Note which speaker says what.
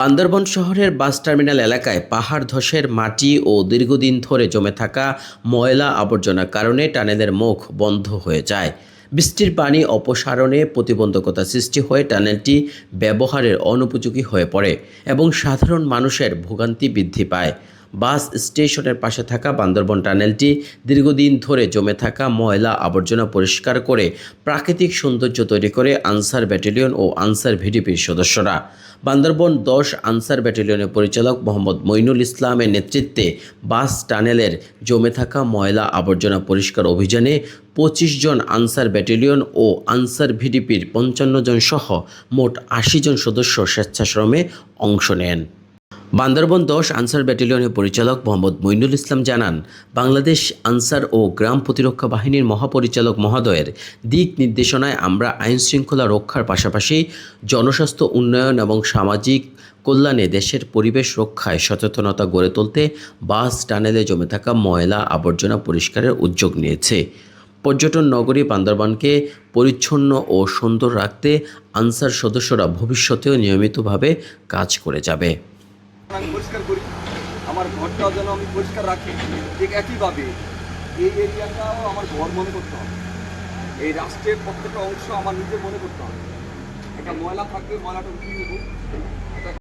Speaker 1: বান্দরবন শহরের bus terminal এলাকায় পাহাড় ধসের মাটি ও দীর্ঘদিন ধরে জমে থাকা ময়লা আবর্জনার কারণে টানেলের মুখ বন্ধ হয়ে যায়। বৃষ্টির পানি অপসারণে প্রতিবন্ধকতা সৃষ্টি হয়ে টানেলটি ব্যবহারের অনুপযোগী হয়ে পড়ে এবং সাধারণ মানুষের ভোগান্তি বৃদ্ধি পায়। বাস স্টেশনের পাশে থাকা বান্দরবন টানেলটি দীর্ঘদিন ধরে জমে থাকা ময়লা আবর্জনা পরিষ্কার করে প্রাকৃতিক সৌন্দর্য তৈরি করে আনসার ব্যাটালিয়ন ও আনসার ভিডিপির সদস্যরা। বান্দরবন দশ আনসার ব্যাটালিয়নের পরিচালক মোহাম্মদ মইনুল ইসলামের নেতৃত্বে বাস টানেলের জমে থাকা ময়লা আবর্জনা পরিষ্কার অভিযানে পঁচিশ জন আনসার ব্যাটালিয়ন ও আনসার ভিডিপির পঞ্চান্ন জন সহ মোট আশি জন সদস্য স্বেচ্ছাশ্রমে অংশ নেন। বান্দরবন দশ আনসার ব্যাটালিয়নের পরিচালক মোহাম্মদ মইনুল ইসলাম জানান, বাংলাদেশ আনসার ও গ্রাম প্রতিরক্ষা বাহিনীর মহাপরিচালক মহোদয়ের দিক নির্দেশনায় আমরা আইন শৃঙ্খলা রক্ষার পাশাপাশি জনস্বাস্থ্য উন্নয়ন এবং সামাজিক কল্যাণে দেশের পরিবেশ রক্ষায় সচেতনতা গড়ে তুলতে বাস, টানেলে জমে থাকা ময়লা আবর্জনা পরিষ্কারের উদ্যোগ নিয়েছে। পর্যটন নগরী বান্দরবানকে পরিচ্ছন্ন ও সুন্দর রাখতে আনসার সদস্যরা ভবিষ্যতেও নিয়মিতভাবে কাজ করে যাবে।
Speaker 2: আমি পরিষ্কার করি। আমার ঘরটাও যেন আমি পরিষ্কার রাখি। ঠিক একইভাবে এই এরিয়াটাও আমার ঘর মনে করতে হবে। এই রাষ্ট্রের প্রত্যেকটা অংশ আমার নিজে মনে করতে হবে। একটা ময়লা থাকবে, ময়লাটা উঠিয়ে নেব।